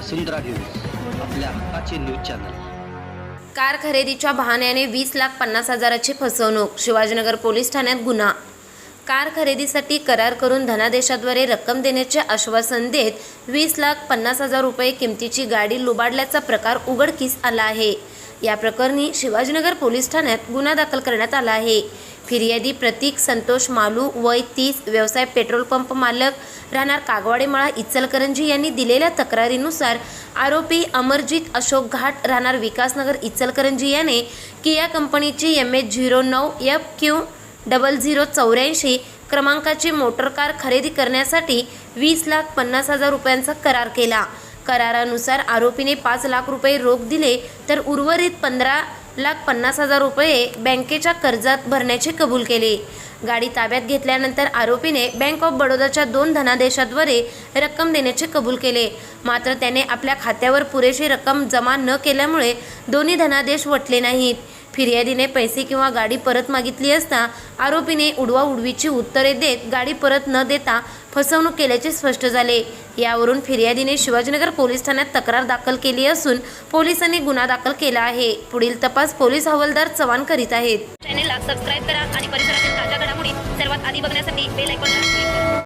वसुंधरा news आपल्या हक्काचे news channel. Car खरेदीच्या बहाण्याने वीस लाख पन्नास हजाराची फसवणूक शिवाजीनगर पोलीस ठाण्यात गुन्हा. कार खरेदीसाठी करार करून धनादेशाद्वारे रक्कम देण्याचे आश्वासन देत वीस लाख पन्नास हजार रुपये किमतीची गाडी लुबाडल्याचा प्रकार उघडकीस आला आहे. या प्रकरणी शिवाजीनगर पोलीस ठाण्यात गुन्हा दाखल करण्यात आला आहे. फिर्यादी प्रतीक संतोष मालू वय तीस व्यवसाय पेट्रोल पंप मालक राहणार कागवाडेमाळा इचलकरंजी यांनी दिलेल्या तक्रारीनुसार आरोपी अमरजित अशोक घाट राहणार विकासनगर इचलकरंजी याने किया कंपनीची एम एच झिरो नऊ एफ क्यू डबल झिरो चौऱ्याऐंशी क्रमांकाची मोटर कार खरेदी करण्यासाठी वीस लाख पन्नास हजार रुपयांचा करार केला. करारानुसार आरोपीने पाच लाख रुपये रोख दिले तर उर्वरित पंधरा लाख पन्नास हजार रुपये बँकेच्या कर्जात भरण्याचे कबूल केले. गाडी ताब्यात घेतल्यानंतर आरोपीने बँक ऑफ बडोदाच्या दोन धनादेशाद्वारे रक्कम देण्याचे कबूल केले. मात्र त्याने आपल्या खात्यावर पुरेशी रक्कम जमा न केल्यामुळे दोन्ही धनादेश वटले नाहीत. फिर्यादीने पैसे किंवा गाडी परत मागितली असता आरोपीने उडवा उडवीची उत्तरे देत गाडी परत न देता फसवणूक केल्याचे स्पष्ट झाले. यावरून फिर्यादीने शिवाजीनगर पोलीस ठाण्यात तक्रार दाखल केली असून पोलिसांनी गुन्हा दाखल केला आहे. पुढील तपास पोलीस हवालदार चव्हाण करीत आहेत. चॅनेलला सबस्क्राईब करा आणि परिसरातील ताज्या घडामोडी सर्वात आधी बघण्यासाठी बेल ऐकून